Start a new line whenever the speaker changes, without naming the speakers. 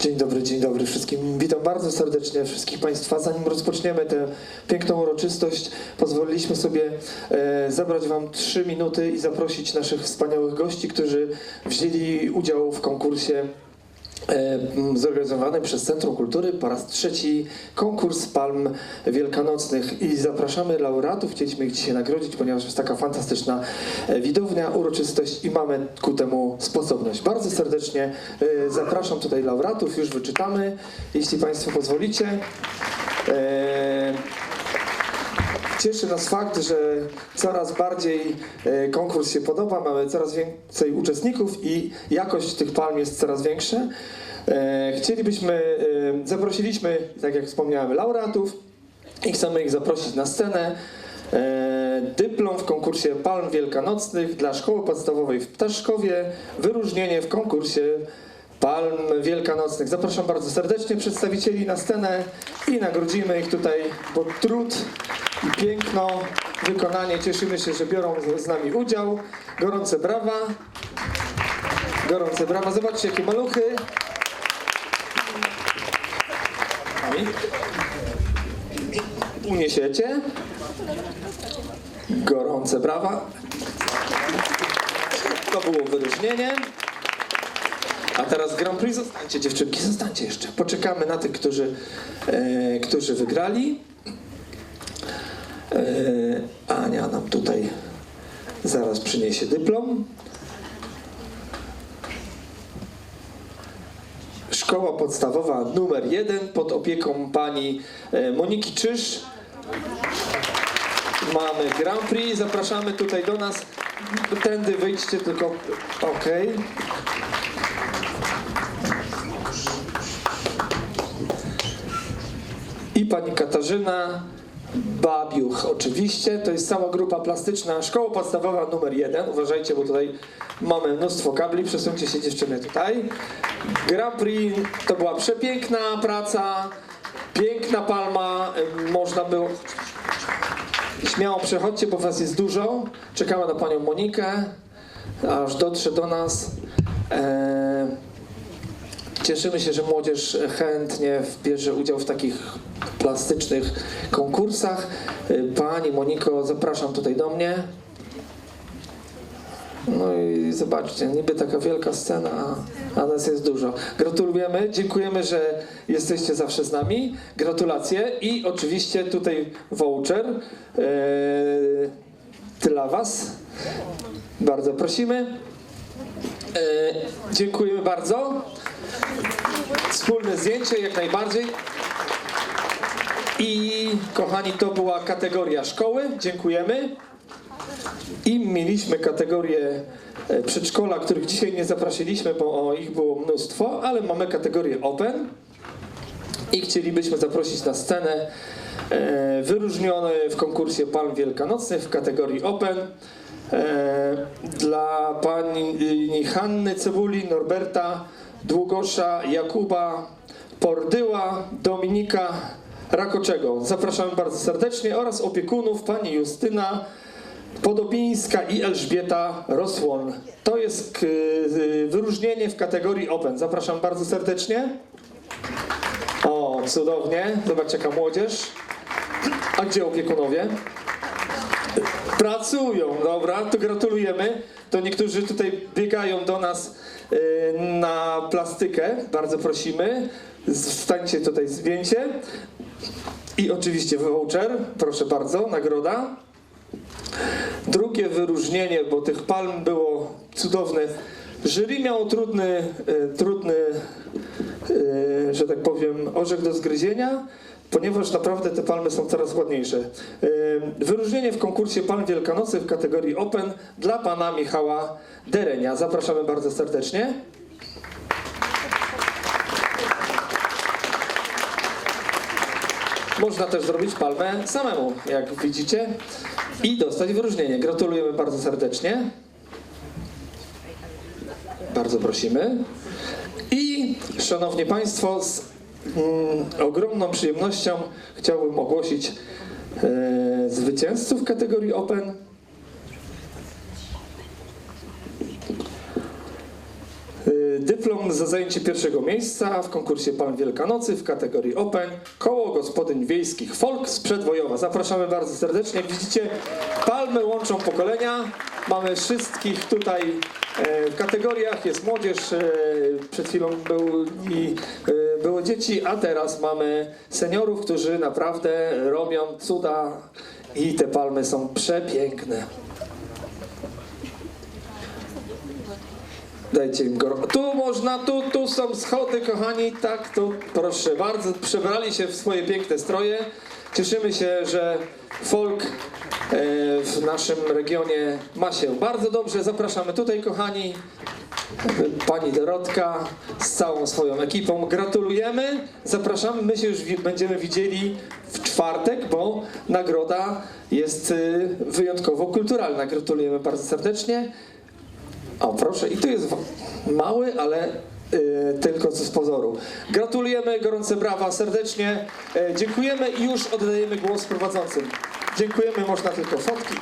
Dzień dobry, dzień dobry wszystkim. Witam bardzo serdecznie wszystkich Państwa. Zanim rozpoczniemy tę piękną uroczystość, pozwoliliśmy sobie e, zabrać Wam trzy minuty i zaprosić naszych wspaniałych gości, którzy wzięli udział w konkursie e, m, zorganizowanym przez Centrum Kultury po raz trzeci konkurs palm wielkanocnych i zapraszamy laureatów. Chcieliśmy ich dzisiaj nagrodzić, ponieważ jest taka fantastyczna e, widownia, uroczystość i mamy ku temu sposobność. Bardzo serdecznie e, zapraszam tutaj laureatów, już wyczytamy, jeśli Państwo pozwolicie. Cieszy nas fakt, że coraz bardziej e, konkurs się podoba, mamy coraz więcej uczestników i jakość tych palm jest coraz większa. E, Chcielibyśmy, e, zaprosiliśmy, tak jak wspomniałem, laureatów i chcemy ich zaprosić na scenę. Dyplom w konkursie Palm Wielkanocnych dla Szkoły Podstawowej w Ptaszkowie, wyróżnienie w konkursie Palm Wielkanocnych. Zapraszam bardzo serdecznie przedstawicieli na scenę i nagrodzimy ich tutaj, bo trud piękno, wykonanie. Cieszymy się, że biorą z- nami udział. Gorące brawa. Gorące brawa. Zobaczcie, jakie maluchy. Uniesiecie. Gorące brawa. To było wyróżnienie. A teraz Grand Prix. Zostańcie dziewczynki, zostańcie jeszcze. Poczekamy na tych, którzy, e, którzy wygrali. E, Ania nam tutaj zaraz przyniesie dyplom. Szkoła podstawowa numer jeden pod opieką pani e, Moniki Czyż. Mamy Grand Prix, zapraszamy tutaj do nas. Tędy wyjdźcie tylko. Okej. I pani Katarzyna Babiuch, oczywiście. To jest cała grupa plastyczna. Szkoła podstawowa numer jeden. Uważajcie, bo tutaj mamy mnóstwo kabli. Przesuńcie się dziewczyny tutaj. Grand Prix to była przepiękna praca. Piękna palma. Można było... Śmiało przechodźcie, bo was jest dużo. Czekamy na panią Monikę, aż dotrze do nas. Eee, Cieszymy się, że młodzież chętnie bierze udział w takich plastycznych konkursach. Pani Moniko, zapraszam tutaj do mnie. No i zobaczcie, niby taka wielka scena, a- nas jest dużo. Gratulujemy, dziękujemy, że jesteście zawsze z nami. Gratulacje i oczywiście tutaj voucher e, dla Was. Bardzo prosimy. E, dziękujemy bardzo. Wspólne zdjęcie jak najbardziej. I kochani, to była kategoria szkoły. Dziękujemy. I mieliśmy kategorię e, przedszkola, których dzisiaj nie zaprosiliśmy, bo ich było mnóstwo, ale mamy kategorię open. I chcielibyśmy zaprosić na scenę e, wyróżniony w konkursie Palm Wielkanocnych w kategorii Open dla pani Hanny Cebuli, Norberta Długosza, Jakuba Pordyła, Dominika Rakoczego. Zapraszamy bardzo serdecznie oraz opiekunów pani Justyna Podobińska i Elżbieta Rosłon. To jest k- y, wyróżnienie w kategorii Open. Zapraszam bardzo serdecznie. O, cudownie. Zobaczcie, jaka młodzież. A gdzie opiekunowie? Pracują, dobra, to gratulujemy. To niektórzy tutaj biegają do nas y, na plastykę. Bardzo prosimy. Wstańcie tutaj zdjęcie. I oczywiście voucher, proszę bardzo, nagroda. Drugie wyróżnienie, bo tych palm było cudowne. Jury miało trudny, e, trudny e, że tak powiem, orzech do zgryzienia, ponieważ naprawdę te palmy są coraz ładniejsze. Wyróżnienie w konkursie Palm Wielkanocy w kategorii Open dla pana Michała Derenia. Zapraszamy bardzo serdecznie. Można też zrobić palmę samemu, jak widzicie, i dostać wyróżnienie. Gratulujemy bardzo serdecznie. Bardzo prosimy. I szanowni Państwo, z ogromną przyjemnością chciałbym ogłosić e, zwycięzców kategorii Open. E, dyplom za zajęcie pierwszego miejsca w konkursie Palm Wielkanocy w kategorii Open Koło Gospodyń Wiejskich Folk z Przedwojowa. Zapraszamy bardzo serdecznie. Widzicie, palmy łączą pokolenia. Mamy wszystkich tutaj e, w kategoriach. Jest młodzież, przed chwilą był i było dzieci, a teraz mamy seniorów, którzy naprawdę robią cuda i te palmy są przepiękne. Dajcie im go. Tu można, tu, tu są schody, kochani. Tak, tu proszę bardzo. Przebrali się w swoje piękne stroje. Cieszymy się, że folk e, w naszym regionie ma się bardzo dobrze. Zapraszamy tutaj, kochani. Pani Dorotka z całą swoją ekipą. Gratulujemy. Zapraszamy. My się już będziemy widzieli w czwartek, bo nagroda jest y, wyjątkowo kulturalna. Gratulujemy bardzo serdecznie. O, proszę, i tu jest mały, ale y, tylko co z pozoru. Gratulujemy, gorące brawa, serdecznie. E, dziękujemy i już oddajemy głos prowadzącym. Dziękujemy, można tylko fotki.